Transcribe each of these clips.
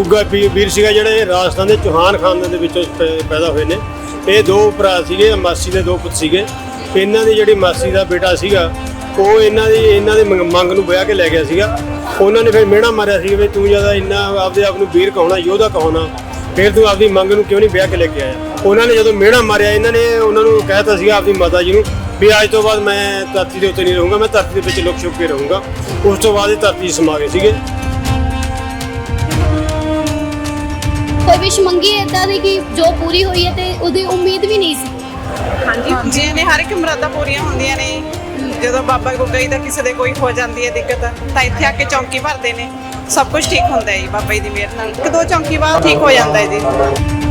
ਗੁੱਗਾ ਪੀ- ਵੀਰ ਸੀਗਾ ਜਿਹੜੇ ਰਾਜਸਥਾਨ ਦੇ ਚੌਹਾਨ ਖਾਨਦਾਨ ਦੇ ਵਿੱਚੋਂ ਪੈਦਾ ਹੋਏ ਨੇ। ਇਹ ਦੋ ਭਰਾ ਸੀਗੇ, ਮਾਸੀ ਦੇ ਦੋ ਪੁੱਤ ਸੀਗੇ। ਇਹਨਾਂ ਦੀ ਜਿਹੜੀ ਮਾਸੀ ਦਾ ਬੇਟਾ ਸੀਗਾ, ਉਹ ਇਹਨਾਂ ਦੀ, ਇਹਨਾਂ ਦੇ ਮੰਗ ਮੰਗ ਨੂੰ ਵਿਆਹ ਕੇ ਲੈ ਗਿਆ ਸੀਗਾ। ਉਹਨਾਂ ਨੇ ਫਿਰ ਮਿਹਣਾ ਮਾਰਿਆ ਸੀ ਵੀ ਤੂੰ ਜ਼ਿਆਦਾ ਇੰਨਾ ਆਪਦੇ ਆਪ ਨੂੰ ਵੀਰ ਕਹਾਉਣਾ, ਯੋਧਾ ਕਹਾਉਣਾ, ਫਿਰ ਤੂੰ ਆਪਦੀ ਮੰਗ ਨੂੰ ਕਿਉਂ ਨਹੀਂ ਵਿਆਹ ਕੇ ਲੈ ਕੇ ਆਇਆ? ਉਹਨਾਂ ਨੇ ਜਦੋਂ ਮਿਹਣਾ ਮਾਰਿਆ, ਇਹਨਾਂ ਨੇ ਉਹਨਾਂ ਨੂੰ ਕਹਿਤਾ ਸੀਗਾ ਆਪਦੀ ਮਾਤਾ ਜੀ ਨੂੰ ਵੀ ਅੱਜ ਤੋਂ ਬਾਅਦ ਮੈਂ ਧਰਤੀ ਦੇ ਉੱਤੇ ਨਹੀਂ ਰਹੂੰਗਾ, ਮੈਂ ਧਰਤੀ ਦੇ ਵਿੱਚ ਲੁਕ ਛੁਪ ਕੇ ਰਹੂੰਗਾ। ਉਸ ਤੋਂ ਬਾਅਦ ਇਹ ਧਰਤੀ 'ਚ ਸਮਾ ਗਏ ਸੀਗੇ। ਕੋਈ ਵਿਸ਼ ਮੰਗੀ ਇਦਾਂ ਦੀ ਕਿ ਜੋ ਪੂਰੀ ਹੋਈ ਹੈ ਤੇ ਉਹਦੀ ਉਮੀਦ ਵੀ ਨਹੀਂ ਸੀ। ਹਾਂਜੀ। ਜੀ ਨੇ, ਹਰ ਇੱਕ ਮੁਰਾਦਾਂ ਪੂਰੀਆਂ ਹੁੰਦੀਆਂ ਨੇ। ਜਦੋਂ ਬਾਬਾ ਗੁੱਗਾ ਜੀ ਦਾ ਕਿਸੇ ਦੇ ਕੋਈ ਹੋ ਜਾਂਦੀ ਹੈ ਦਿੱਕਤ, ਤਾਂ ਇੱਥੇ ਆ ਕੇ ਚੌਂਕੀ ਭਰਦੇ ਨੇ। ਸਭ ਕੁਝ ਠੀਕ ਹੁੰਦਾ ਹੈ ਜੀ, ਬਾਬਾ ਜੀ ਦੀ ਮਿਹਰ ਨਾਲ। ਇੱਕ ਦੋ ਚੌਂਕੀ ਬਾਅਦ ਠੀਕ ਹੋ ਜਾਂਦਾ ਹੈ ਜੀ।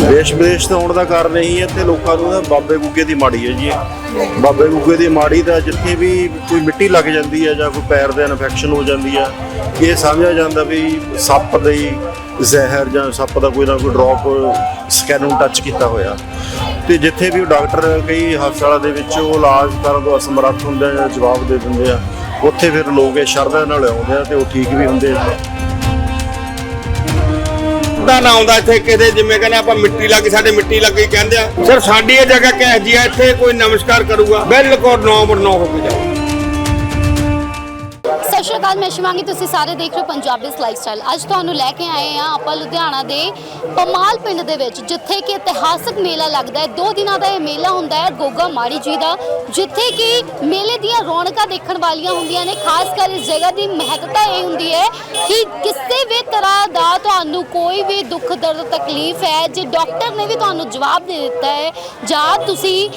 ਦੇਸ਼ ਵਿਦੇਸ਼ ਤੋਂ ਆਉਣ ਦਾ ਕਾਰਨ ਇਹੀ ਹੈ ਤੇ ਲੋਕਾਂ ਨੂੰ ਨਾ ਬਾਬੇ ਗੁੱਗੇ ਦੀ ਮਾੜੀ ਹੈ ਜੀ ਬਾਬੇ ਗੁੱਗੇ ਦੀ ਮਾੜੀ ਦਾ ਜਿੱਥੇ ਵੀ ਕੋਈ ਮਿੱਟੀ ਲੱਗ ਜਾਂਦੀ ਹੈ ਜਾਂ ਕੋਈ ਪੈਰ ਦੇ ਇਨਫੈਕਸ਼ਨ ਹੋ ਜਾਂਦੀ ਹੈ, ਇਹ ਸਮਝਿਆ ਜਾਂਦਾ ਵੀ ਸੱਪ ਦੇ ਜ਼ਹਿਰ ਜਾਂ ਸੱਪ ਦਾ ਕੋਈ ਨਾ ਕੋਈ ਡ੍ਰੌਪ ਸਕੈਨ ਨੂੰ ਟੱਚ ਕੀਤਾ ਹੋਇਆ। ਤੇ ਜਿੱਥੇ ਵੀ ਉਹ ਡਾਕਟਰ ਕਈ ਹਸਪਤਾਲਾਂ ਦੇ ਵਿੱਚ ਉਹ ਇਲਾਜ ਕਰਨ ਤੋਂ ਅਸਮਰੱਥ ਹੁੰਦੇ ਆ ਜਾਂ ਜਵਾਬ ਦੇ ਦਿੰਦੇ ਆ, ਉੱਥੇ ਫਿਰ ਲੋਕ ਇਹ ਸ਼ਰਧਾ ਨਾਲ ਆਉਂਦੇ ਆ ਤੇ ਉਹ ਠੀਕ ਵੀ ਹੁੰਦੇ ਆ। ਦਾ ਨਾ ਆਉਂਦਾ ਇੱਥੇ ਕਿਤੇ, ਜਿਵੇਂ ਕਹਿੰਦੇ ਆਪਾਂ ਮਿੱਟੀ ਲੱਗੀ ਸਾਡੇ ਮਿੱਟੀ ਲੱਗੀ ਕਹਿੰਦੇ ਆ। ਸਰ, ਸਾਡੀ ਇਹ ਜਗ੍ਹਾ ਕਿਹ ਜੀ ਆ? ਇੱਥੇ ਕੋਈ ਨਮਸਕਾਰ ਕਰੂਗਾ? ਬਿਲਕੁਲ 9 ਬਰ 9 ਹੋ ਕੇ ਜਾਓ। ਸਤਿ ਸ਼੍ਰੀ ਅਕਾਲ, ਮੈਂ ਸ਼ਿਵਾਂਗੀ, ਤੁਸੀਂ ਸਾਰੇ ਦੇਖ ਰਹੇ ਹੋ ਪੰਜਾਬੀਸ ਲਾਈਫਸਟਾਈਲ ਅੱਜ ਤੁਹਾਨੂੰ ਲੈ ਕੇ ਆਏ ਆ ਆਪਾਂ ਲੁਧਿਆਣਾ ਦੇ ਪਮਾਲ ਪਿੰਡ ਦੇ ਵਿੱਚ, ਜਿੱਥੇ ਕਿ ਇਤਿਹਾਸਕ ਮੇਲਾ ਲੱਗਦਾ ਹੈ। ਦੋ ਦਿਨਾਂ ਦਾ ਇਹ ਮੇਲਾ ਹੁੰਦਾ ਹੈ, ਗੋਗਾ ਮਾੜੀ ਜੀ ਦਾ, ਜਿੱਥੇ ਕਿ ਮੇਲੇ ਦੀਆਂ ਰੌਣਕਾਂ ਦੇਖਣ ਵਾਲੀਆਂ ਹੁੰਦੀਆਂ ਨੇ। ਖਾਸ ਕਰ ਇਸ ਜਗ੍ਹਾ ਦੀ ਮਹੱਤਤਾ ਇਹ ਹੁੰਦੀ ਹੈ ਕਿ ਕਿਸੇ ਵੀ ਤਰ੍ਹਾਂ ਦਾ ਤੁਹਾਨੂੰ ਕੋਈ ਵੀ ਦੁੱਖ, ਦਰਦ, ਤਕਲੀਫ ਹੈ, ਜੇ ਡਾਕਟਰ ਨੇ ਵੀ ਤੁਹਾਨੂੰ ਜਵਾਬ ਦੇ ਦਿੱਤਾ ਹੈ, ਜਾਂ ਤੁਸੀਂ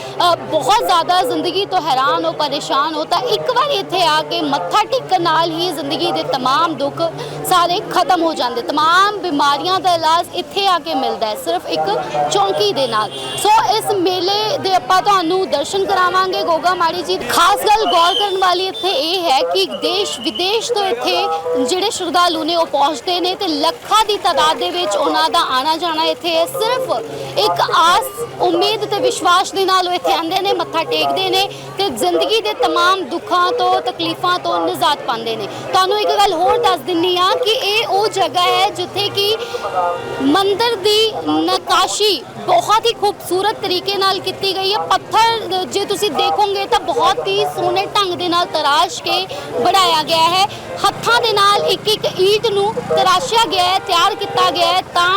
ਬਹੁਤ ਜ਼ਿਆਦਾ ਜ਼ਿੰਦਗੀ ਤੋਂ ਹੈਰਾਨ ਹੋ, ਪਰੇਸ਼ਾਨ ਹੋ, ਤਾਂ ਇੱਕ ਵਾਰ ਇੱਥੇ ਆ ਕੇ ਮੱਥਾ ਟੇਕਣ ਨਾਲ ਹੀ ਜ਼ਿੰਦਗੀ ਦੇ तमाम ਦੁੱਖ ਸਾਰੇ ਖਤਮ ਹੋ ਜਾਂਦੇ तमाम ਬਿਮਾਰੀਆਂ ਦਾ ਇਲਾਜ ਇੱਥੇ ਆ ਕੇ ਮਿਲਦਾ ਹੈ ਸਿਰਫ ਇੱਕ ਚੌਂਕੀ ਦੇ ਨਾਲ ਸੋ ਇਸ ਮੇਲੇ ਦੇ ਆਪਾਂ ਤੁਹਾਨੂੰ ਦਰਸ਼ਨ ਕਰਾਵਾਂਗੇ ਗੋਗਾ ਮਾੜੀ ਜੀ ਖਾਸ ਗੱਲ ਗੌਰ ਕਰਨ ਵਾਲੀ ਇੱਥੇ ਇਹ ਹੈ ਕਿ ਦੇਸ਼ ਵਿਦੇਸ਼ ਤੋਂ ਇੱਥੇ ਜਿਹੜੇ ਸ਼ਰਧਾਲੂ ਨੇ ਉਹ ਪਹੁੰਚਦੇ ਨੇ ਤੇ ਲੱਖਾਂ ਦੀ ਤਾਦਾਦ ਦੇ ਵਿੱਚ ਉਹਨਾਂ ਦਾ ਆਣਾ ਜਾਣਾ ਇੱਥੇ ਹੈ ਸਿਰਫ ਇੱਕ ਆਸ ਉਮੀਦ ਤੇ ਵਿਸ਼ਵਾਸ ਦੇ ਨਾਲ ਉਹ ਇੱਥੇ ਆਉਂਦੇ ਨੇ ਮੱਥਾ ਟੇਕਦੇ ਨੇ ਤੇ ਜ਼ਿੰਦਗੀ ਦੇ तमाम ਦੁੱਖਾਂ ਤੋਂ ਤਕਲੀਫਾਂ ਤੋਂ ਨਿਜਾਤ ਪਾਉਂਦੇ ਨੇ। ਤੁਹਾਨੂੰ ਇੱਕ ਗੱਲ ਹੋਰ ਦੱਸ ਦਿੰਨੀ ਆ ਕਿ ਇਹ ਉਹ ਜਗ੍ਹਾ ਹੈ ਜਿੱਥੇ ਕਿ ਮੰਦਿਰ ਦੀ ਨਕਾਸ਼ੀ ਬਹੁਤ ਹੀ ਖੂਬਸੂਰਤ ਤਰੀਕੇ ਨਾਲ ਕੀਤੀ ਗਈ ਹੈ। ਪੱਥਰ ਜੇ ਤੁਸੀਂ ਦੇਖੋਗੇ ਤਾਂ ਬਹੁਤ ਹੀ ਸੋਹਣੇ ਢੰਗ ਦੇ ਨਾਲ ਤਰਾਸ਼ ਕੇ ਬਣਾਇਆ ਗਿਆ ਹੈ। ਹੱਥਾਂ ਦੇ ਨਾਲ ਇੱਕ ਇੱਕ ਈਟ ਨੂੰ ਤਰਾਸ਼ਿਆ ਗਿਆ ਹੈ, ਤਿਆਰ ਕੀਤਾ ਗਿਆ ਹੈ ਤਾਂ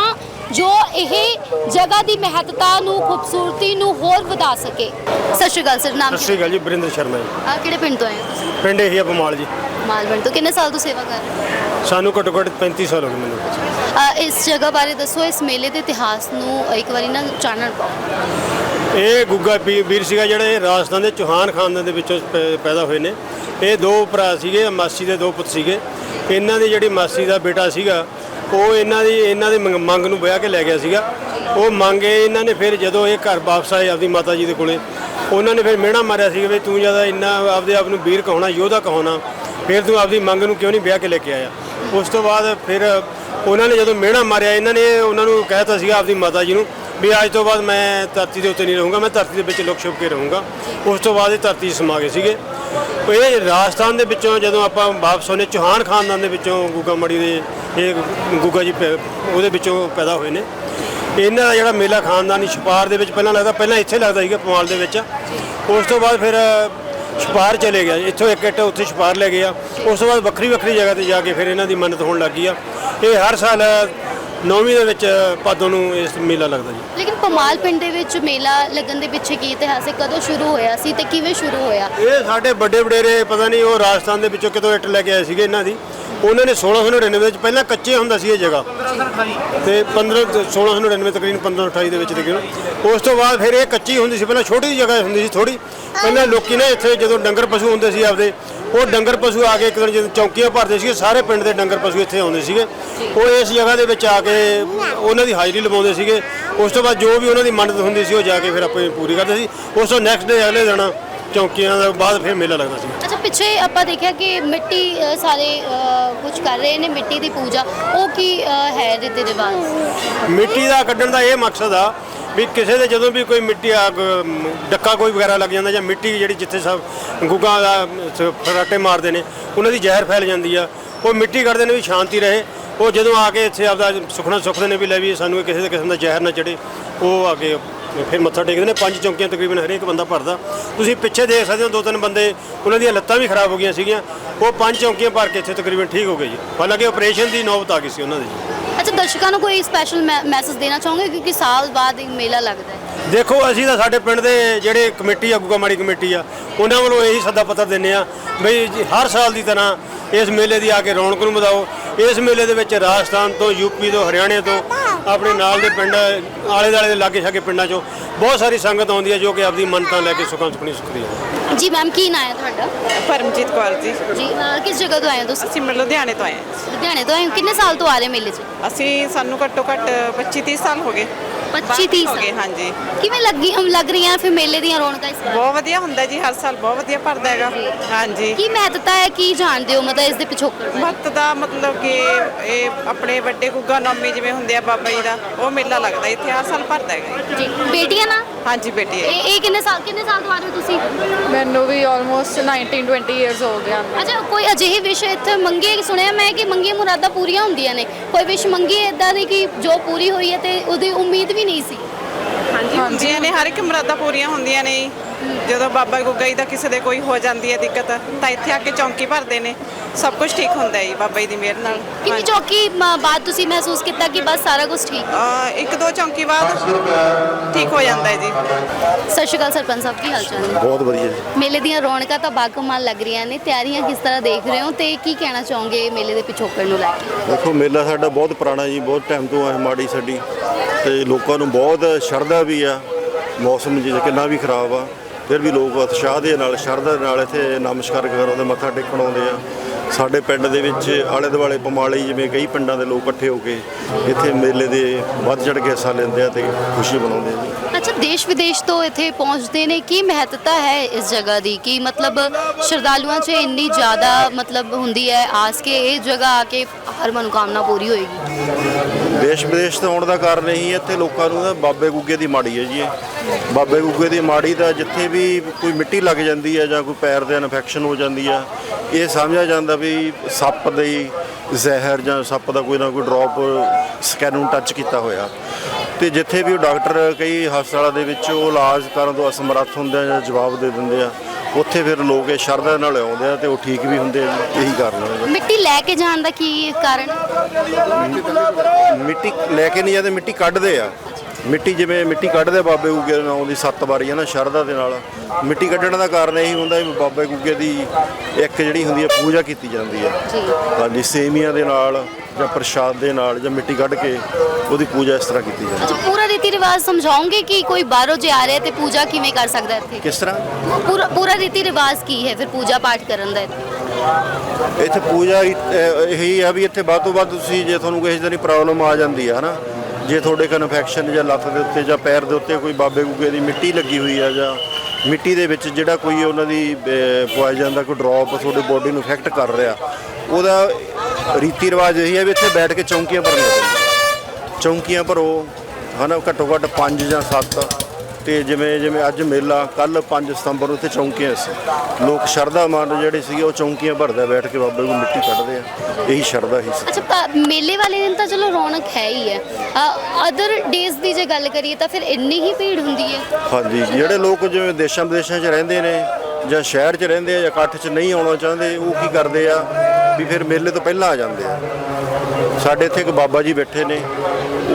ਜੋ ਇਹ ਜਗ੍ਹਾ ਦੀ ਮਹੱਤਤਾ ਨੂੰ ਖੂਬਸੂਰਤੀ ਨੂੰ ਹੋਰ ਵਧਾ ਸਕੇ। ਸਤਿ ਸ਼੍ਰੀ ਅਕਾਲ ਸਰ ਨਾਮ ਸਤਿ ਸ਼੍ਰੀ ਅਕਾਲ ਜੀ ਬਰਿੰਦਰ ਸ਼ਰਮਾ ਜੀ। ਆ ਕਿਹੜੇ ਪਿੰਡ ਤੋਂ ਆਏ ਹੋ? ਤੁਸੀਂ ਪਿੰਡ ਇਹੀ ਆ ਬਮਾਲ ਜੀ। ਮਾਲਵਣ ਤੋਂ। ਕਿੰਨੇ ਸਾਲ ਤੋਂ ਸੇਵਾ ਕਰ ਰਹੇ ਹੋ? ਸਾਨੂੰ ਘੱਟੋ ਘੱਟ 35 ਸਾਲ ਹੋ ਗਏ ਮੈਨੂੰ। ਅ, ਇਸ ਜਗ੍ਹਾ ਬਾਰੇ ਦੱਸੋ ਇਸ ਮੇਲੇ ਦੇ ਇਤਿਹਾਸ ਨੂੰ ਇੱਕ ਵਾਰੀ ਨਾ ਚਾਨਣ ਪਾਓ। ਇਹ ਗੁੱਗਾ ਪੀ- ਵੀਰ ਸੀਗਾ ਜਿਹੜੇ ਰਾਜਸਥਾਨ ਦੇ ਚੌਹਾਨ ਖਾਨਦਾਨ ਦੇ ਵਿੱਚੋਂ ਪੈ- ਪੈਦਾ ਹੋਏ ਨੇ। ਇਹ ਦੋ ਭਰਾ ਸੀਗੇ ਮਾਸੀ ਦੇ ਦੋ ਪੁੱਤ ਸੀਗੇ। ਇਹਨਾਂ ਦੀ ਜਿਹੜੀ ਮਾਸੀ ਦਾ ਬੇਟਾ ਸੀਗਾ ਉਹ ਇਹਨਾਂ ਦੀ, ਇਹਨਾਂ ਦੇ ਮੰਗ ਮੰਗ ਨੂੰ ਵਿਆਹ ਕੇ ਲੈ ਗਿਆ ਸੀਗਾ। ਉਹ ਮੰਗੇ ਇਹਨਾਂ ਨੇ ਫਿਰ ਜਦੋਂ ਇਹ ਘਰ ਵਾਪਸ ਆਏ ਆਪਦੀ ਮਾਤਾ ਜੀ ਦੇ ਕੋਲੇ, ਉਹਨਾਂ ਨੇ ਫਿਰ ਮਿਹਣਾ ਮਾਰਿਆ ਸੀਗਾ ਵੀ ਤੂੰ ਜ਼ਿਆਦਾ ਇੰਨਾ ਆਪਦੇ ਆਪ ਨੂੰ ਵੀਰ ਕਹਾਉਣਾ, ਯੋਧਾ ਕਹਾਉਣਾ, ਫਿਰ ਤੂੰ ਆਪਦੀ ਮੰਗ ਨੂੰ ਕਿਉਂ ਨਹੀਂ ਵਿਆਹ ਕੇ ਲੈ ਕੇ ਆਇਆ? ਉਸ ਤੋਂ ਬਾਅਦ ਫਿਰ ਉਹਨਾਂ ਨੇ ਜਦੋਂ ਮਿਹਣਾ ਮਾਰਿਆ, ਇਹਨਾਂ ਨੇ ਉਹਨਾਂ ਨੂੰ ਕਹਿਤਾ ਸੀਗਾ ਆਪਦੀ ਮਾਤਾ ਜੀ ਨੂੰ ਵੀ ਅੱਜ ਤੋਂ ਬਾਅਦ ਮੈਂ ਧਰਤੀ ਦੇ ਉੱਤੇ ਨਹੀਂ ਰਹੂੰਗਾ, ਮੈਂ ਧਰਤੀ ਦੇ ਵਿੱਚ ਲੁਕ ਛੁਪ ਕੇ ਰਹੂੰਗਾ। ਉਸ ਤੋਂ ਬਾਅਦ ਇਹ ਧਰਤੀ 'ਚ ਸਮਾ ਗਏ ਸੀਗੇ। ਇਹ ਰਾਜਸਥਾਨ ਦੇ ਵਿੱਚੋਂ ਜਦੋਂ ਆਪਾਂ ਵਾਪਸ ਹੋਨੇ ਚੌਹਾਨ ਖਾਨਦਾਨ ਦੇ ਵਿੱਚੋਂ ਗੁੱਗਾ ਮੜੀ ਦੇ, ਇਹ ਗੁੱਗਾ ਜੀ ਪੈ- ਉਹਦੇ ਵਿੱਚੋਂ ਪੈਦਾ ਹੋਏ ਨੇ। ਇਹਨਾਂ ਦਾ ਜਿਹੜਾ ਮੇਲਾ ਖਾਨਦਾਨੀ ਛਪਾਰ ਦੇ ਵਿੱਚ ਪਹਿਲਾਂ ਲੱਗਦਾ, ਪਹਿਲਾਂ ਇੱਥੇ ਲੱਗਦਾ ਸੀਗਾ ਪਮਾਲ ਦੇ ਵਿੱਚ। ਉਸ ਤੋਂ ਬਾਅਦ ਫਿਰ ਛਪਾਰ ਚਲੇ ਗਿਆ। ਇੱਥੋਂ ਇੱਕ ਇੱਟ ਉੱਥੇ ਛਪਾਰ ਲੈ ਗਿਆ। ਉਸ ਤੋਂ ਬਾਅਦ ਵੱਖਰੀ ਵੱਖਰੀ ਜਗ੍ਹਾ ਤੇ ਜਾ ਕੇ ਫਿਰ ਇਹਨਾਂ ਦੀ ਮੰਨਤ ਹੋਣ ਲੱਗੀ ਆ। ਇਹ ਹਰ ਸਾਲ ਨੌਵੀਂ ਦੇ ਵਿੱਚ ਭਾਦੋਂ ਨੂੰ ਇਸ ਮੇਲਾ ਲੱਗਦਾ ਜੀ। ਲੇਕਿਨ ਪਮਾਲ ਪਿੰਡ ਦੇ ਵਿੱਚ ਮੇਲਾ ਲੱਗਣ ਦੇ ਪਿੱਛੇ ਕੀ ਇਤਿਹਾਸ ਹੈ? ਕਦੋਂ ਸ਼ੁਰੂ ਹੋਇਆ ਸੀ ਤੇ ਕਿਵੇਂ ਸ਼ੁਰੂ ਹੋਇਆ? ਇਹ ਸਾਡੇ ਵੱਡੇ ਵਡੇਰੇ, ਪਤਾ ਨਹੀਂ ਉਹ ਰਾਜਸਥਾਨ ਦੇ ਵਿੱਚੋਂ ਕਿਤੋਂ ਇੱਟ ਲੈ ਕੇ ਆਏ ਸੀਗੇ ਇਹਨਾਂ ਦੀ। ਉਹਨਾਂ ਨੇ 1699 ਵਿੱਚ ਪਹਿਲਾਂ ਕੱਚੇ ਹੁੰਦਾ ਸੀ ਇਹ ਜਗ੍ਹਾ। ਤੇ 15 1699 ਤਕਰੀਬਨ 1528 ਦੇ ਵਿੱਚ ਤਕਰੀਬਨ ਉਸ ਤੋਂ ਬਾਅਦ ਫਿਰ ਇਹ ਕੱਚੀ ਹੁੰਦੀ ਸੀ, ਪਹਿਲਾਂ ਛੋਟੀ ਜਿਹੀ ਜਗ੍ਹਾ ਹੁੰਦੀ ਸੀ ਥੋੜੀ ਪਹਿਲਾਂ ਲੋਕੀ ਨੇ ਇੱਥੇ ਜਦੋਂ ਡੰਗਰ ਪਸ਼ੂ ਹੁੰਦੇ ਸੀ ਆਪਦੇ ਉਹ ਡੰਗਰ ਪਸ਼ੂ ਆ ਕੇ ਇੱਕ ਦਿਨ ਜਦੋਂ ਚੌਂਕੀਆਂ ਭਰਦੇ ਸੀਗੇ ਸਾਰੇ ਪਿੰਡ ਦੇ ਡੰਗਰ ਪਸ਼ੂ ਇੱਥੇ ਆਉਂਦੇ ਸੀਗੇ। ਉਹ ਇਸ ਜਗ੍ਹਾ ਦੇ ਵਿੱਚ ਆ ਕੇ ਉਹਨਾਂ ਦੀ ਹਾਜ਼ਰੀ ਲਵਾਉਂਦੇ ਸੀਗੇ। ਉਸ ਤੋਂ ਬਾਅਦ ਜੋ ਵੀ ਉਹਨਾਂ ਦੀ ਮੰਨਤ ਹੁੰਦੀ ਸੀ ਉਹ ਜਾ ਕੇ ਫਿਰ ਆਪੇ ਪੂਰੀ ਕਰਦੇ ਸੀ। ਉਸ ਤੋਂ ਨੈਕਸਟ ਡੇ ਅਗਲੇ ਦਿਨ ਚੌਂਕੀਆਂ ਦਾ ਬਾਅਦ ਫਿਰ ਮੇਲਾ ਲੱਗਦਾ ਸੀ। ਅੱਛਾ ਪਿੱਛੇ ਆਪਾਂ ਦੇਖਿਆ ਕਿ ਮਿੱਟੀ ਅ, ਸਾਰੇ ਕੁਝ ਕਰ ਰਹੇ ਨੇ ਮਿੱਟੀ ਦੀ ਪੂਜਾ। ਉਹ ਕੀ ਅ, ਹੈ ਰੀਤੀ ਰਿਵਾਜ? ਮਿੱਟੀ ਦਾ ਕੱਢਣ ਦਾ ਇਹ ਮਕਸਦ ਆ ਵੀ ਕਿਸੇ ਦੇ ਜਦੋਂ ਵੀ ਕੋਈ ਮਿੱਟੀ ਆ ਗ- ਡੱਕਾ ਕੋਈ ਵਗੈਰਾ ਲੱਗ ਜਾਂਦਾ ਜਾਂ ਮਿੱਟੀ ਜਿਹੜੀ ਜਿੱਥੇ ਸਭ ਗੁੱਗਾ ਦਾ ਸ- ਫਰਾਟੇ ਮਾਰਦੇ ਨੇ, ਉਹਨਾਂ ਦੀ ਜ਼ਹਿਰ ਫੈਲ ਜਾਂਦੀ ਆ। ਉਹ ਮਿੱਟੀ ਕੱਢਦੇ ਨੇ ਵੀ ਸ਼ਾਂਤੀ ਰਹੇ। ਉਹ ਜਦੋਂ ਆ ਕੇ ਇੱਥੇ ਆਪਦਾ ਸੁਖਣਾ ਸੁਖਦੇ ਨੇ ਵੀ ਲੈ ਵੀ ਸਾਨੂੰ ਕਿਸੇ ਦੇ ਕਿਸਮ ਦਾ ਜ਼ਹਿਰ ਨਾ ਚੜੇ, ਉਹ ਆ ਕੇ ਫਿਰ ਮੱਥਾ ਟੇਕਦੇ ਨੇ। ਪੰਜ ਚੌਂਕੀਆਂ ਤਕਰੀਬਨ ਹਰੇਕ ਬੰਦਾ ਭਰਦਾ। ਤੁਸੀਂ ਪਿੱਛੇ ਦੇਖ ਸਕਦੇ ਹੋ ਦੋ ਤਿੰਨ ਬੰਦੇ, ਉਹਨਾਂ ਦੀਆਂ ਲੱਤਾਂ ਵੀ ਖਰਾਬ ਹੋ ਗਈਆਂ ਸੀਗੀਆਂ। ਉਹ ਪੰਜ ਚੌਂਕੀਆਂ ਭਰ ਕੇ ਇੱਥੇ ਤਕਰੀਬਨ ਠੀਕ ਹੋ ਗਏ ਜੀ। ਹਾਲਾਂਕਿ ਆਪਰੇਸ਼ਨ ਦੀ ਨੌਬਤ ਆ ਗਈ ਸੀ ਉਹਨਾਂ ਦੀ ਜੀ। ਅੱਛਾ, ਦਰਸ਼ਕਾਂ ਨੂੰ ਕੋਈ ਸਪੈਸ਼ਲ ਮੈਸੇਜ ਦੇਣਾ ਚਾਹੋਗੇ? ਕਿਉਂਕਿ ਸਾਲ ਬਾਅਦ ਇੱਕ ਮੇਲਾ ਲੱਗਦਾ ਹੈ। ਦੇਖੋ, ਅਸੀਂ ਤਾਂ ਸਾਡੇ ਪਿੰਡ ਦੇ ਜਿਹੜੇ ਕਮੇਟੀ ਆ, ਗੁੱਗਾ ਮਾੜੀ ਕਮੇਟੀ ਆ, ਉਹਨਾਂ ਵੱਲੋਂ ਇਹੀ ਸੱਦਾ ਪੱਤਰ ਦਿੰਨੇ ਆ ਬਈ ਹਰ ਸਾਲ ਦੀ ਤਰ੍ਹਾਂ ਇਸ ਮੇਲੇ ਦੀ ਆ ਕੇ ਰੌਣਕ ਨੂੰ ਵਧਾਓ। ਇਸ ਮੇਲੇ ਦੇ ਵਿੱਚ ਰਾਜਸਥਾਨ ਤੋਂ ਯੂਪੀ ਤੋਂ, ਹਰਿਆਣੇ ਤੋਂ ਆਪਣੇ ਨਾਲ ਦੇ ਪਿੰਡ ਆਲੇ ਦਾਲੇ ਦੇ ਲਾਗੇ ਛਾਗੇ ਪਿੰਡਾਂ ਚੋਂ ਬਹੁਤ ਸਾਰੀ ਸੰਗਤ ਆਉਂਦੀ ਹੈ ਜੋ ਕਿ ਆਪਦੀ ਮੰਨਤਾਂ ਲੈ ਕੇ ਸੁਖਾਂ ਸੁਖਣੀ ਸੁਖਦੀ ਹੈ ਜੀ ਮੈਮ ਕੀ ਨਾਂ ਹੈ ਤੁਹਾਡਾ? ਪਰਮਜੀਤ ਕੌਰ ਜੀ। ਜੀ ਅਹ ਕਿਸ ਜਗ੍ਹਾ ਤੋਂ ਆਏ ਹੋ ਤੁਸੀਂ? ਅਸੀਂ ਲੁਧਿਆਣੇ ਤੋਂ ਆਏ ਹਾਂ। ਲੁਧਿਆਣੇ ਤੋਂ ਆਏ ਹੋ। ਕਿੰਨੇ ਸਾਲ ਤੋਂ ਆ ਰਹੇ ਮੇਲੇ 'ਚ? ਅਸੀਂ ਸਾਨੂੰ ਘੱਟੋ ਘੱਟ 25 30 ਸਾਲ ਹੋ ਗਏ। 25 30 ਹੋ ਗਏ ਹਾਂਜੀ। ਕਿਵੇਂ ਲੱਗੀ ਲੱਗ ਰਹੀਆਂ ਫਿਰ ਮੇਲੇ ਦੀਆਂ ਰੌਣਕਾਂ ਇਸ ਵਾਰ? ਬਹੁਤ ਵਧੀਆ ਹੁੰਦਾ ਜੀ ਹਰ ਸਾਲ ਬਹੁਤ ਵਧੀਆ ਭਰਦਾ ਹੈਗਾ। ਹਾਂਜੀ। ਕੀ ਮਹੱਤਤਾ ਹੈ ਕੀ ਜਾਣਦੇ ਹੋ ਮਤਲਬ ਇਸ ਦੇ ਪਿਛੋਕੜ ਬਾਰੇ? ਮੱਤ ਦਾ ਮਤਲਬ ਕਿ ਇਹ ਆਪਣੇ ਵੱਡੇ ਗੁੱਗਾ ਨੌਮੀ ਜਿਵੇਂ ਹੁੰਦੇ ਆ ਬਾਬਾ ਜੀ ਦਾ ਉਹ ਮੇਲਾ ਲੱਗਦਾ ਇੱਥੇ ਹਰ ਸਾਲ ਭਰਦਾ ਹੈਗਾ ਜੀ। ਜੀ। ਬੇਟੀਆਂ ਨਾ ਹਾਂਜੀ ਬੇਟੀ ਹੈ। ਇਹ ਇਹ ਕਿੰਨੇ ਸਾਲ ਕਿੰਨੇ ਸਾਲ ਤੋਂ ਆ ਰਹੇ ਹੋ ਤੁਸੀਂ? ਮੈਨੂੰ ਵੀ ਆਲਮੋਸਟ 19 20 ਇਅਰਸ ਹੋ ਗਏ ਹਨ। ਅੱਛਾ ਕੋਈ ਅਜਿਹੀ ਵਿਸ਼ ਇੱਥੇ ਮੰਗੇ ਸੁਣਿਆ ਮੈਂ ਕਿ ਮੰਗੀਆਂ ਮੁਰਾਦਾਂ ਪੂਰੀਆਂ ਹੁੰਦੀਆਂ ਨੇ। ਕੋਈ ਵਿਸ਼ ਮੰਗੀ ਇਦਾਂ ਦੀ ਕਿ ਜੋ ਪੂਰੀ ਹੋਈ ਹੈ ਤੇ ਉਹਦੀ ਉਮੀਦ ਵੀ ਨਹੀਂ ਸੀ। ਹਾਂਜੀ ਹੁੰਦੀਆਂ ਨੇ ਹਰ ਇੱਕ ਮੁਰਾਦਾਂ ਪੂਰੀਆਂ ਹੁੰਦੀਆਂ ਨੇ। ਜੀ। ਜਦੋਂ ਬਾਬਾ ਗੁੱਗਾ ਜੀ ਦਾ ਕਿਸੇ ਦੇ ਕੋਈ ਹੋ ਜਾਂਦੀ ਹੈ ਦਿੱਕਤ ਤਾਂ ਇੱਥੇ ਆ ਕੇ ਚੌਂਕੀ ਭਰਦੇ ਨੇ। ਸਭ ਕੁਝ ਠੀਕ ਹੁੰਦਾ ਹੈ ਜੀ ਬਾਬਾ ਜੀ ਦੀ ਮਿਹਰ ਨਾਲ। ਕਿੰਨੀ ਹਾਂਜੀ। ਚੌਕੀ ਮ- ਬਾਅਦ ਤੁਸੀਂ ਮਹਿਸੂਸ ਕੀਤਾ ਕਿ ਬਸ ਸਾਰਾ ਕੁਝ ਠੀਕ? ਅਹ ਇੱਕ ਦੋ ਚੌਂਕੀ ਬਾਅਦ ਠੀਕ ਹੋ ਜਾਂਦਾ ਹੈ ਜੀ। ਸਤਿ ਸ਼੍ਰੀ ਅਕਾਲ ਸਰਪੰਚ ਸਾਹਿਬ ਕੀ ਹਾਲ ਚਾਲ ਹੈ ਬਹੁਤ ਵਧੀਆ। ਜੀ ਮੇਲੇ ਦੀਆਂ ਰੌਣਕਾਂ ਤਾਂ ਬਾਗਮਾਲ ਲੱਗ ਰਹੀਆਂ ਨੇ ਤਿਆਰੀਆਂ ਕਿਸ ਤਰ੍ਹਾਂ ਦੇਖ ਰਹੇ ਹੋ ਤੇ ਕੀ ਕਹਿਣਾ ਚਾਹੋਗੇ ਮੇਲੇ ਦੇ ਪਿਛੋਕੜ ਨੂੰ ਲੈ ਕੇ? ਦੇਖੋ ਮੇਲਾ ਸਾਡਾ ਬਹੁਤ ਪੁਰਾਣਾ ਜੀ ਬਹੁਤ ਟਾਈਮ ਤੋਂ ਹੈ ਮਾੜੀ ਸਾਡੀ ਤੇ ਲੋਕਾਂ ਨੂੰ ਬਹੁਤ ਸ਼ਰਧਾ ਵੀ ਆ ਮੌਸਮ ਜਿਹਾ ਕਿੰਨਾ ਵੀ ਖਰਾਬ ਆ ਫਿਰ ਵੀ ਲੋਕ ਉਤਸ਼ਾਹ ਦੇ ਨਾਲ ਸ਼ਰਧਾ ਦੇ ਨਾਲ ਇੱਥੇ ਨਮਸਕਾਰ ਕਰਾਉਂਦੇ ਮੱਥਾ ਟੇਕਣ ਆਉਂਦੇ ਆ। ਸਾਡੇ ਪਿੰਡ ਦੇ ਵਿੱਚ ਆਲੇ ਦੁਆਲੇ ਪਮਾਲੀ ਜਿਵੇਂ ਕਈ ਪਿੰਡਾਂ ਦੇ ਲੋਕ ਇਕੱਠੇ ਹੋ ਕੇ ਇੱਥੇ ਮੇਲੇ ਦੇ ਵੱਧ ਚੜ ਕੇ ਹਿੱਸਾ ਲੈਂਦੇ ਆ ਤੇ ਖੁਸ਼ੀ ਮਨਾਉਂਦੇ ਆ ਜੀ। ਅੱਛਾ ਦੇਸ਼ ਵਿਦੇਸ਼ ਤੋਂ ਇੱਥੇ ਪਹੁੰਚਦੇ ਨੇ ਕੀ ਮਹੱਤਤਾ ਹੈ ਇਸ ਜਗ੍ਹਾ ਦੀ? ਕਿ ਮਤਲਬ ਸ਼ਰਧਾਲੂਆਂ 'ਚ ਇੰਨੀ ਜ਼ਿਆਦਾ ਮਤਲਬ ਹੁੰਦੀ ਹੈ ਆਸ ਕੇ ਇਹ ਜਗ੍ਹਾ ਆ ਕੇ ਹਰ ਮਨੋਕਾਮਨਾ ਪੂਰੀ ਹੋਏਗੀ? ਦੇਸ਼ ਵਿਦੇਸ਼ ਤੋਂ ਆਉਣ ਦਾ ਕਾਰਨ ਇਹੀ ਹੈ ਇੱਥੇ ਲੋਕਾਂ ਨੂੰ ਬਾਬੇ ਗੁੱਗੇ ਦੀ ਮਾੜੀ ਹੈ ਜੀ ਇਹ। ਬਾਬੇ ਗੁੱਗੇ ਦੀ ਮਾੜੀ ਦਾ ਜਿੱਥੇ ਵੀ ਕੋਈ ਮਿੱਟੀ ਲੱਗ ਜਾਂਦੀ ਹੈ ਜਾਂ ਕੋਈ ਪੈਰ ਦੇ ਇਨਫੈਕਸ਼ਨ ਹੋ ਜਾਂਦੀ ਆ ਇਹ ਸਮਝਿਆ ਜਾਂਦਾ ਵੀ ਸੱਪ ਦੀ ਜ਼ਹਿਰ ਜਾਂ ਸੱਪ ਦਾ ਕੋਈ ਨਾ ਕੋਈ ਡ੍ਰੌਪ ਸਕੈਨ ਨੂੰ ਟੱਚ ਕੀਤਾ ਹੋਇਆ। ਤੇ ਜਿੱਥੇ ਵੀ ਉਹ ਡਾਕਟਰ ਕਈ ਹਸਪਤਾਲਾਂ ਦੇ ਵਿੱਚ ਉਹ ਇਲਾਜ ਕਰਨ ਤੋਂ ਅਸਮਰੱਥ ਹੁੰਦੇ ਆ ਜਾਂ ਜਵਾਬ ਦੇ ਦਿੰਦੇ ਆ ਉੱਥੇ ਫਿਰ ਲੋਕ ਇਹ ਸ਼ਰਧਾ ਨਾਲ ਆਉਂਦੇ ਆ ਤੇ ਉਹ ਠੀਕ ਵੀ ਹੁੰਦੇ ਆ ਇਹੀ ਕਾਰਨ ਹੈ ਮਿੱਟੀ ਲੈ ਕੇ ਜਾਣ ਦਾ ਕੀ ਕਾਰਨ? ਮਿੱਟੀ ਲੈ ਕੇ ਨਹੀਂ ਜਾਂਦੇ ਮਿੱਟੀ ਕੱਢਦੇ ਆ। ਮਿੱਟੀ ਜਿਵੇਂ ਮਿੱਟੀ ਕੱਢਦੇ ਬਾਬੇ ਗੁੱਗੇ ਦੇ ਨਾਮ ਦੀ ਸੱਤ ਵਾਰੀ ਹੈ ਨਾ ਸ਼ਰਧਾ ਦੇ ਨਾਲ। ਮਿੱਟੀ ਕੱਢਣ ਦਾ ਕਾਰਨ ਇਹੀ ਹੁੰਦਾ ਵੀ ਬਾਬੇ ਗੁੱਗੇ ਦੀ ਇੱਕ ਜਿਹੜੀ ਹੁੰਦੀ ਹੈ ਪੂਜਾ ਕੀਤੀ ਜਾਂਦੀ ਹੈ ਜੀ। ਹਾਂਜੀ ਸੇਮੀਆਂ ਦੇ ਨਾਲ ਜਾਂ ਪ੍ਰਸ਼ਾਦ ਦੇ ਨਾਲ ਜਾਂ ਮਿੱਟੀ ਕੱਢ ਕੇ ਉਹਦੀ ਪੂਜਾ ਇਸ ਤਰ੍ਹਾਂ ਕੀਤੀ ਜਾਂਦੀ ਅੱਛਾ ਪੂਰਾ ਰੀਤੀ ਰਿਵਾਜ ਸਮਝਾਓਗੇ ਕਿ ਕੋਈ ਬਾਹਰੋਂ ਜੇ ਆ ਰਿਹਾ ਤੇ ਪੂਜਾ ਕਿਵੇਂ ਕਰ ਸਕਦਾ ਹੈ ਇੱਥੇ? ਕਿਸ ਤਰ੍ਹਾਂ? ਪੂਰਾ ਪੂਰਾ ਰੀਤੀ ਰਿਵਾਜ ਕੀ ਹੈ ਫਿਰ ਪੂਜਾ ਪਾਠ ਕਰਨ ਦਾ? ਇੱਥੇ ਪੂਜਾ ਹੀ, ਇਹੀ ਆ ਵੀ ਇੱਥੇ ਵੱਧ ਤੋਂ ਵੱਧ ਤੁਸੀਂ ਜੇ ਤੁਹਾਨੂੰ ਕਿਸੇ ਤਰ੍ਹਾਂ ਦੀ ਪ੍ਰੋਬਲਮ ਆ ਜਾਂਦੀ ਆ ਹਨਾ ਜੇ ਤੁਹਾਡੇ ਕੋਲ ਇਨਫੈਕਸ਼ਨ ਜਾਂ ਲੱਤ ਦੇ ਉੱਤੇ ਜਾਂ ਪੈਰ ਦੇ ਉੱਤੇ ਕੋਈ ਬਾਬੇ ਗੁੱਗੇ ਦੀ ਮਿੱਟੀ ਲੱਗੀ ਹੋਈ ਆ ਜਾਂ ਮਿੱਟੀ ਦੇ ਵਿੱਚ ਜਿਹੜਾ ਕੋਈ ਉਹਨਾਂ ਦੀ ਪੁਆਇਜ਼ਨ ਦਾ ਕੋਈ ਡ੍ਰੌਪ ਤੁਹਾਡੇ ਬੋਡੀ ਨੂੰ ਇਫੈਕਟ ਕਰ ਰਿਹਾ, ਉਹਦਾ ਰੀਤੀ ਰਿਵਾਜ ਇਹੀ ਹੈ ਵੀ ਇੱਥੇ ਬੈਠ ਕੇ ਚੌਂਕੀਆਂ ਭਰਨੀਆਂ ਪੈਂਦੀਆਂ। ਚੌਂਕੀਆਂ ਭਰੋ, ਹਨਾ, ਘੱਟੋ ਘੱਟ 5 ਜਾਂ 7 ਤੇ ਜਿਵੇਂ ਜਿਵੇਂ ਅੱਜ ਮੇਲਾ ਕੱਲ 5 ਸਤੰਬਰ ਨੂੰ ਇੱਥੇ ਚੌਂਕੀਆਂ ਸੀ। ਲੋਕ ਸ਼ਰਧਾ ਮੰਨ ਜਿਹੜੇ ਸੀਗੇ ਉਹ ਚੌਂਕੀਆਂ ਭਰਦੇ ਬੈਠ ਕੇ ਬਾਬੇ ਨੂੰ ਮਿੱਟੀ ਕੱਢਦੇ ਆ। ਇਹੀ ਸ਼ਰਧਾ ਹੀ ਸੀ। ਅੱਛਾ ਤਾਂ ਮੇਲੇ ਵਾਲੇ ਦਿਨ ਤਾਂ ਚਲੋ ਰੌਣਕ ਹੈ ਹੀ ਹੈ। ਅਦਰ ਡੇਜ਼ ਦੀ ਜੇ ਗੱਲ ਕਰੀਏ ਤਾਂ ਫਿਰ ਇੰਨੀ ਹੀ ਭੀੜ ਹੁੰਦੀ ਹੈ? ਹਾਂਜੀ ਜਿਹੜੇ ਲੋਕ ਜਿਵੇਂ ਦੇਸ਼ਾਂ ਵਿਦੇਸ਼ਾਂ 'ਚ ਰਹਿੰਦੇ ਨੇ ਜਾਂ ਸ਼ਹਿਰ 'ਚ ਰਹਿੰਦੇ ਆ ਜਾਂ ਇਕੱਠ 'ਚ ਨਹੀਂ ਆਉਣਾ ਚਾਹੁੰਦੇ ਉਹ ਕੀ ਕਰਦੇ ਆ? ਵੀ ਫਿਰ ਮੇਲੇ ਤੋਂ ਪਹਿਲਾਂ ਆ ਜਾਂਦੇ ਆ। ਸਾਡੇ ਇੱਥੇ ਇੱਕ ਬਾਬਾ ਜੀ ਬੈਠੇ ਨੇ।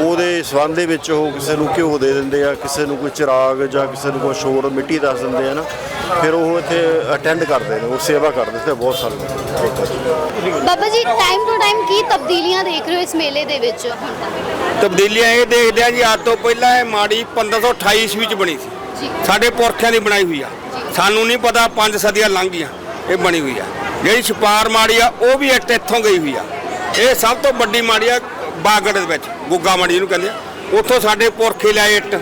ਉਹਦੇ ਸਬੰਧ ਦੇ ਵਿੱਚ ਉਹ ਕਿਸੇ ਨੂੰ ਘਿਓ ਦੇ ਦਿੰਦੇ ਆ ਕਿਸੇ ਨੂੰ ਕੋਈ ਚਿਰਾਗ ਜਾਂ ਕਿਸੇ ਨੂੰ ਕੋਈ ਸ਼ੋਰ ਮਿੱਟੀ ਦੱਸ ਦਿੰਦੇ ਆ ਨਾ। ਫਿਰ ਉਹ ਇੱਥੇ ਅਟੈਂਡ ਕਰਦੇ ਨੇ ਉਹ ਸੇਵਾ ਕਰਦੇ ਤੇ ਬਹੁਤ ਸਾਰੇ ਲੋਕਾਂ Baba ji time to time ਕੀ ਤਬਦੀਲੀਆਂ ਦੇਖ ਰਹੇ ਹੋ ਇਸ ਮੇਲੇ ਦੇ ਵਿੱਚ? ਤਬਦੀਲੀਆਂ ਇਹ ਦੇਖਦੇ ਆ ਜੀ ਅੱਜ ਤੋਂ ਪਹਿਲਾਂ ਇਹ ਮਾੜੀ 1528 ਈਸਵੀ ਚ ਬਣੀ ਸੀ। ਸਾਡੇ ਪੁਰਖਿਆਂ ਦੀ ਬਣਾਈ ਹੋਈ ਆ। ਸਾਨੂੰ ਨਹੀਂ ਪਤਾ ਪੰਜ ਸਦੀਆਂ ਲੰਘ ਗਈਆਂ ਇਹ ਬਣੀ ਹੋਈ ਆ। ਜਿਹੜੀ ਛਪਾਰ ਮਾੜੀ ਆ ਉਹ ਵੀ ਇੱਥੋਂ ਗਈ ਹੋਈ ਆ। ਇਹ ਸਭ ਤੋਂ ਵੱਡੀ ਮਾੜੀ ਆ ਬਾਗੜ ਦੇ ਵਿੱਚ ਗੁੱਗਾ ਮਾੜੀ ਜਿਹਨੂੰ ਕਹਿੰਦੇ ਆ। ਉੱਥੋਂ ਸਾਡੇ ਪੁਰਖੇ ਲਿਆਏ ਇੱਟ।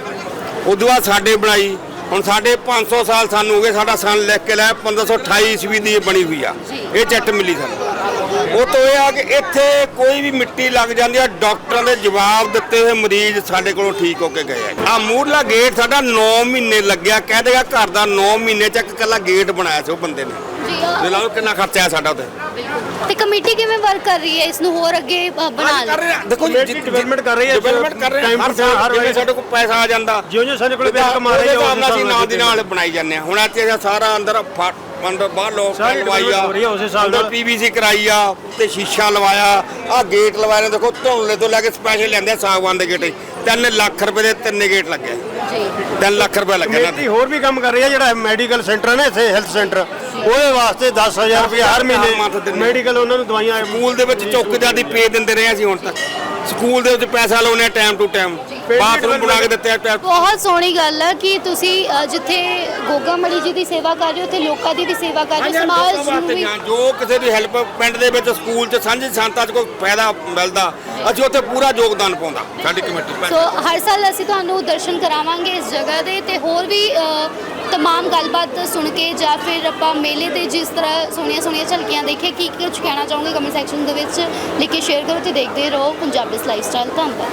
ਉਦੋਂ ਬਾਅਦ ਸਾਡੇ ਬਣਾਈ। ਹੁਣ ਸਾਡੇ 500 ਸਾਲ ਸਾਨੂੰ ਹੋ ਗਏ ਸਾਡਾ ਸਨ ਲਿਖ ਕੇ ਲਿਆ 1528 ਈਸਵੀ ਦੀ ਇਹ ਬਣੀ ਹੋਈ ਆ। ਇਹ ਚੱਟ ਮਿਲੀ ਸਾਨੂੰ। ਉਹ ਤੋਂ ਇਹ ਆ ਕਿ ਇੱਥੇ ਕੋਈ ਵੀ ਮਿੱਟੀ ਲੱਗ ਜਾਂਦੀ ਆ ਡਾਕਟਰਾਂ ਦੇ ਜਵਾਬ ਦਿੱਤੇ ਹੋਏ ਮਰੀਜ਼ ਸਾਡੇ ਕੋਲੋਂ ਠੀਕ ਹੋ ਕੇ ਗਏ ਆ। ਆ ਮੂਰਲਾ ਗੇਟ ਸਾਡਾ 9 ਮਹੀਨੇ ਲੱਗਿਆ। ਕਹਿ ਦੇਗਾ ਘਰ ਦਾ 9 ਮਹੀਨੇ ਚ ਇੱਕ ਇਕੱਲਾ ਗੇਟ ਬਣਾਇਆ ਸੀ ਉਹ ਬੰਦੇ ਨੇ। ਜੀ। ਲਾ ਲਓ ਕਿੰਨਾ ਖਰਚਾ ਆਇਆ ਸਾਡਾ ਬਿਲਕੁਲ। ਤੇ ਕਮੇਟੀ ਕਿਵੇਂ ਵਰਕ ਕਰ ਰਹੀ ਹੈ? ਇਸ ਨੂੰ ਹੋਰ ਅੱਗੇ ਅ, ਬਣਾ ਕਰ ਰਹੇ ਆ। ਦੇਖੋ Community development ਕਰ ਰਹੀ ਹੈ। ਡਿਵੈਲਪਮੈਂਟ ਕਰ ਰਹੇ ਆ। ਹਰ ਸਾਲ ਜਿਵੇਂ। ਸਾਡੇ ਕੋਲ ਪੈਸਾ ਆ ਜਾਂਦਾ। ਜਿਉਂ-ਜਿਉਂ ਸਾਡੇ ਕੋਲ ਪੈਸਾ ਕਮਾ ਰਹੇ ਉਹਦੇ ਆ, ਹਿਸਾਬ ਨਾਲ ਅਸੀਂ ਨਾਲ ਦੀ ਨਾਲ ਬਣਾਈ ਜਾਂਦੇ ਆ ਹੁਣ ਅੱਜ ਇਹ ਸਾਰਾ ਅੰਦਰ ਫ- ਅੰਦਰ ਬਾਹਰ ਲੋਕ ਸਾਰੀ ਲਵਾਈ ਆ। development ਹੋ ਰਹੀ ਆ ਉਸ ਹਿਸਾਬ ਨਾਲ। ਪੀਵੀਸੀ ਕਰਾਈ ਆ ਤੇ ਸ਼ੀਸ਼ਾ ਲਵਾਇਆ ਆ ਗੇਟ ਲਵਾਏ ਨੇ। ਦੇਖੋ ਧੌਲੇ ਤੋਂ ਲੈ ਕੇ ਸਪੈਸ਼ਲ ਲੈਂਦੇ ਆ ਸਾਗਵਾਨ ਦੇ ਗੇਟ 3 ਲੱਖ ਰੁਪਏ ਦੇ ਤਿੰਨ ਗੇਟ ਲੱਗੇ ਜੀ। 3 ਲੱਖ ਰੁਪਏ ਲੱਗੇ ਇਹਨਾਂ ਕਮੇਟੀ ਹੋਰ ਵੀ ਕੰਮ ਕਰ ਰਹੀ ਹੈ ਜਿਹੜਾ ਮੈਡੀਕਲ ਸੈਂਟਰ ਹੈ ਨਾ ਇੱਥੇ ਹੈਲਥ ਸੈਂਟਰ ਉਹਦੇ ਵਾਸਤੇ 10000 ਰੁਪਏ ਹਰ ਮਹੀਨੇ। ਮੈਡੀਕਲ ਉਹਨਾਂ ਨੂੰ ਦਵਾਈਆਂ ਸਕੂਲ ਦੇ ਵਿੱਚ ਚੁੱਕ ਜਾਂਦੀ ਪੇ ਦਿੰਦੇ ਰਹੇ ਅਸੀਂ ਹੁਣ ਤੱਕ ਸਕੂਲ ਦੇ ਵਿੱਚ ਪੈਸਾ ਲਾਉਨੇ ਆ ਟਾਈਮ ਟੂ ਟਾਈਮ ਬਾਥਰੂਮ ਬਣਾ ਕੇ ਦਿੱਤੇ ਆ ਬਹੁਤ ਸੋਹਣੀ ਗੱਲ ਹੈ ਕਿ ਤੁਸੀਂ ਜਿੱਥੇ ਗੋਗਾ ਮੜੀ ਜੀ ਦੀ ਸੇਵਾ ਕਰ ਰਹੇ ਹੋ ਤੇ ਲੋਕਾਂ ਦੀ ਵੀ ਸੇਵਾ ਕਰ ਰਹੇ ਹੋ ਸਮਾਜ ਨੂੰ ਵੀ ਜੋ ਕਿਸੇ ਦੀ ਹੈਲਪ ਪਿੰਡ ਦੇ ਵਿੱਚ ਸਕੂਲ 'ਚ ਸਾਂਝੀ ਸੰਸਥਾ 'ਚ ਕੋਈ ਫਾਇਦਾ ਮਿਲਦਾ ਅਸੀਂ ਉੱਥੇ ਪੂਰਾ ਯੋਗਦਾਨ ਪਾਉਂਦਾ ਸਾਡੀ ਕਮੇਟੀ ਸੋ ਹਰ ਸਾਲ ਅਸੀਂ ਤੁਹਾਨੂੰ ਦਰਸ਼ਨ ਕਰਾਵਾਂਗੇ ਇਸ ਜਗ੍ਹਾ ਦੇ ਤੇ ਹੋਰ ਵੀ ਅ, ਤਮਾਮ ਗੱਲਬਾਤ ਸੁਣ ਕੇ ਜਾਂ ਫਿਰ ਆਪਾਂ ਮੇਲੇ ਤੇ ਜਿਸ ਤਰ੍ਹਾਂ ਸੋਹਣੀਆਂ ਸੋਹਣੀਆਂ ਝਲਕੀਆਂ ਦੇਖੇ ਕੀ ਕੁਝ ਕਹਿਣਾ ਚਾਹੋਗੇ ਕਮੈਂਟ ਸੈਕਸ਼ਨ ਦੇ ਵਿੱਚ ਲਿਖ ਕੇ ਸ਼ੇਅਰ ਕਰੋ ਤੇ ਦੇਖਦੇ ਰਹੋ ਪੰਜਾਬੀ ਲਾਈਫਸਟਾਈਲ ਧੰਨਵਾਦ